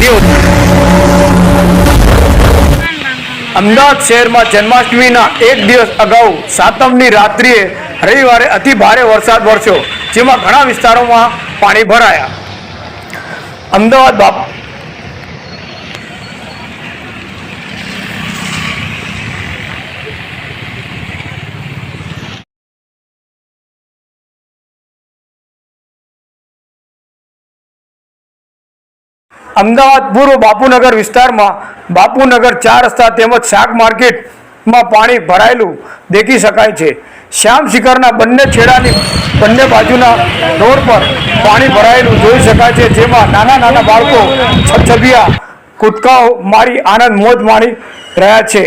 દિવસ અમદાવાદ શહેરમાં જન્માષ્ટમીના એક દિવસ અગાઉ સાતમની રાત્રિએ રવિવારે અતિ ભારે વરસાદ વરસ્યો, જેમાં ઘણા વિસ્તારોમાં પાણી ભરાયા. અમદાવાદ બાપા અમદાવાદ પૂર્વ બાપુનગર વિસ્તારમાં બાપુનગર ચાર રસ્તા તેમજ શાક માર્કેટમાં પાણી ભરાયેલું દેખી શકાય છે. શ્યામ શિખરના બંને છેડાની બંને બાજુના રોડ પર પાણી ભરાયેલું જોઈ શકાય છે, જેમાં નાના નાના બાળકો છબછબિયા કૂદકાઓ મારી આનંદ મોજ માણી રહ્યા છે.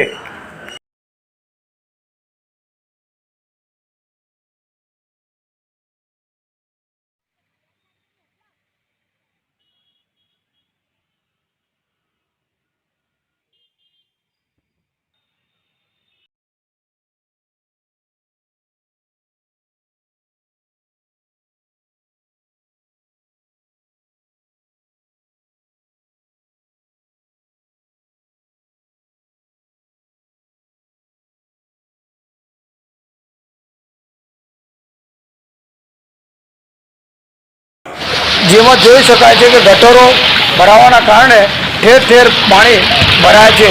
જેમાં જોઈ શકાય છે કે ગટરો ભરાવાના કારણે ઠેર ઠેર પાણી ભરાય છે.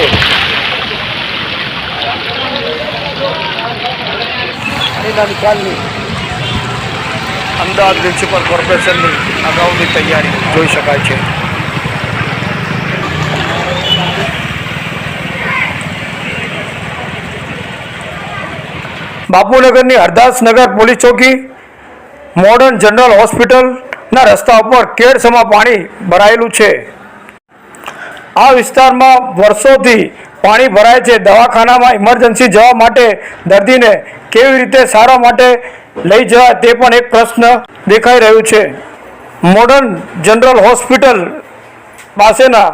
અમદાવાદ મ્યુનિસિપલ કોર્પોરેશનની અગાઉની તૈયારી જોઈ શકાય છે. બાપુનગરની હરદાસનગર પોલીસ ચોકી, મોડર્ન જનરલ હોસ્પિટલના રસ્તા ઉપર કેડસમાં પાણી ભરાયેલું છે. આ વિસ્તારમાં વર્ષોથી પાણી ભરાય છે. દવાખાનામાં ઇમરજન્સી જવા માટે દર્દીને કેવી રીતે સારવાર માટે લઈ જવા તે પણ એક પ્રશ્ન દેખાઈ રહ્યું છે. મોડર્ન જનરલ હોસ્પિટલ પાસેના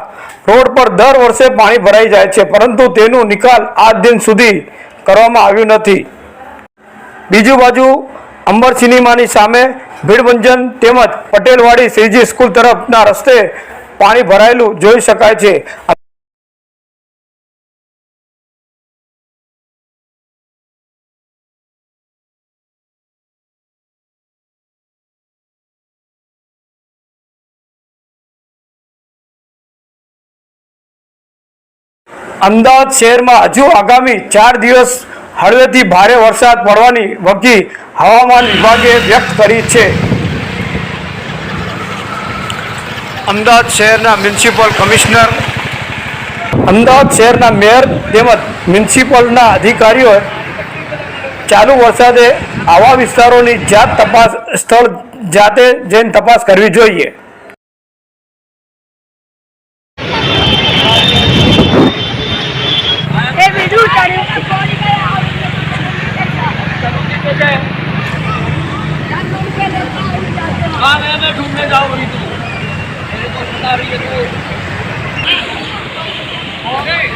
રોડ પર દર વર્ષે પાણી ભરાઈ જાય છે, પરંતુ તેનું નિકાલ આજ દિન સુધી કરવામાં આવ્યું નથી. બીજું બાજુ અંબર સિનેમાની સામે ભીડભંજન તેમજ પટેલવાડી શ્રીજી સ્કૂલ તરફના રસ્તે પાણી ભરાયેલું જોઈ શકાય છે. અમદાવાદ શહેરમાં હજુ આગામી ચાર દિવસ હળવેથી ભારે વરસાદ પડવાની વકી હવામાન વિભાગે વ્યક્ત કરી છે. અમદાવાદ શહેરના મ્યુનિસિપલ કમિશનર અમદાવાદ શહેરના મેયર તેમજ મ્યુનિસિપલના અધિકારીઓએ ચાલુ વરસાદે આવા વિસ્તારોની જાત તપાસ સ્થળ જાતે જઈને તપાસ કરવી જોઈએ. area to. Okay.